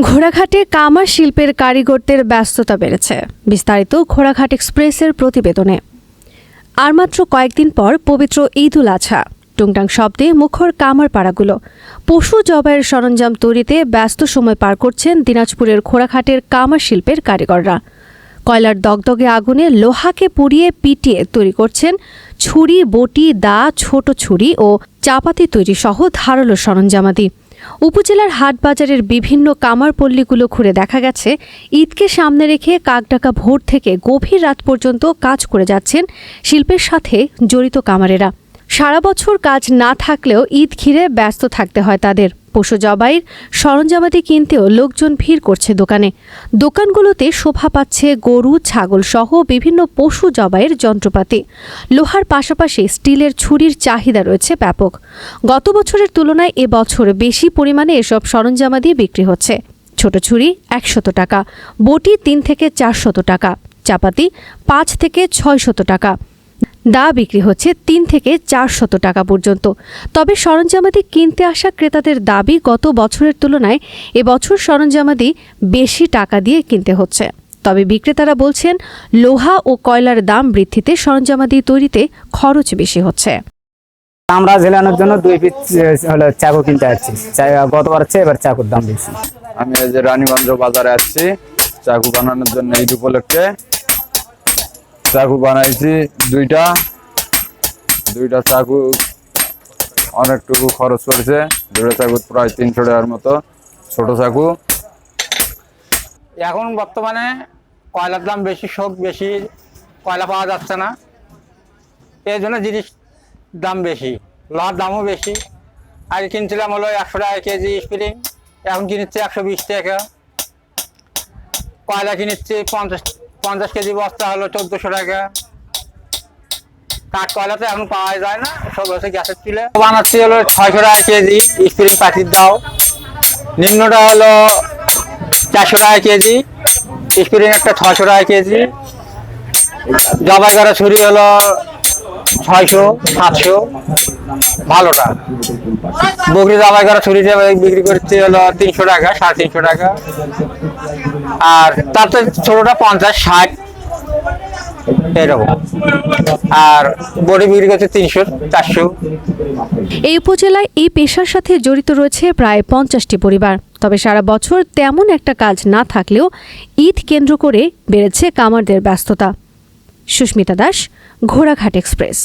ঘোড়াঘাটে কামার শিল্পের কারিগরদের ব্যস্ততা বেড়েছে। বিস্তারিত ঘোড়াঘাট এক্সপ্রেসের প্রতিবেদনে। আর মাত্র কয়েকদিন পর পবিত্র ঈদ উল আজহা টুংটাং শব্দে মুখর কামার পাড়াগুলো। পশু জবাইয়ের সরঞ্জাম তৈরিতে ব্যস্ত সময় পার করছেন দিনাজপুরের ঘোড়াঘাটের কামার শিল্পের কারিগররা। কয়লার দগদগে আগুনে লোহাকে পুড়িয়ে পিটিয়ে তৈরি করছেন ছুরি, বটি, দা, ছোট ছুরি ও চাপাতি তৈরি সহ ধারালো সরঞ্জামাদি। উপজেলার হাটবাজারের বিভিন্ন কামারপল্লীগুলো ঘুরে দেখা গেছে। ঈদকে সামনে রেখে কাকডাকা ভোর থেকে গভীর রাত পর্যন্ত কাজ করে যাচ্ছেন শিল্পের সাথে জড়িত কামারেরা। সারা বছর কাজ না থাকলেও ঈদ ঘিরে ব্যস্ত থাকতে হয় তাদের। পশু জবাইয়ের সরঞ্জামাদি কিনতেও লোকজন ভিড় করছে দোকানে। দোকানগুলোতে শোভা পাচ্ছে গরু, ছাগল সহ বিভিন্ন পশু জবাইয়ের যন্ত্রপাতি। লোহার পাশাপাশি স্টিলের ছুরির চাহিদা রয়েছে ব্যাপক। গত বছরের তুলনায় এবছর বেশি পরিমাণে এসব সরঞ্জামাদি বিক্রি হচ্ছে। ছোট ছুরি একশত টাকা, বটি তিন থেকে চারশত টাকা, চাপাতি পাঁচ থেকে ছয়শত টাকা দা বিক্রি হচ্ছে তিন থেকে চার শত টাকা পর্যন্ত। তবে সরঞ্জামাদি কিনতে আসা ক্রেতাদের দাবি গত বছরের তুলনায় এবছর সরঞ্জামাদি বেশি টাকা দিয়ে কিনতে হচ্ছে। তবে বিক্রেতারা বলছেন লোহা ও কয়লার দাম বৃদ্ধিতে সরঞ্জামাদি তৈরিতে খরচ বেশি হচ্ছে। আমরা ঝেলানোর জন্য দুই পিস হলো চাকু কিনতে আসছি। গতবার হচ্ছে এবার চাকুর দাম বেশি। আমি এই যে রানীগঞ্জ বাজারে আসছি চাকু বানানোর জন্য ঈদ উপলক্ষে। চাকু বানাইছি, দুইটা। দুইটা চাকু অনেকটুকু খরচ করেছে। দুইটা চাকু প্রায় তিনশো টাকার মতো, ছোট চাকু। এখন বর্তমানে কয়লার দাম বেশি, শোক বেশি, কয়লা পাওয়া যাচ্ছে না। এই জন্য জিনিস দাম বেশি লোহার দামও বেশি। আগে কিনছিলাম হলো একশো টাকা কেজি স্প্রিং, এখন কিনছে একশো বিশ টাকা। কয়লা কিনছে পঞ্চাশ পঞ্চাশ কেজি বস্তা হলো চোদ্দোশো টাকা। কাঠ কয়লা তো এখন পাওয়া যায় না, সব হচ্ছে গ্যাসের চুলে। বানাচ্ছি হলো ছয়শো টাকা কেজি, স্প্রিং পাখির দাও। নিম্নটা হলো চারশো টাকা কেজি, স্প্রিং একটা ছশো টাকা কেজি। জবাই করা ছুরি হলো ছয়শো, সাতশো ভালোটা বকরি জবাই করা ছুরিতে বিক্রি করছে হলো তিনশো টাকা, সাড়ে তিনশো টাকা। আর তাতে ছোটটা পঞ্চাশ, ষাট। আর বডি বিক্রি করছে তিনশো, চারশো। এই উপজেলায় এই পেশার সাথে জড়িত রয়েছে প্রায় পঞ্চাশটি পরিবার। তবে সারা বছর তেমন একটা কাজ না থাকলেও ঈদ কেন্দ্র করে বেড়েছে কামারদের ব্যস্ততা। সুস্মিতা দাস ঘোড়াঘাট এক্সপ্রেস।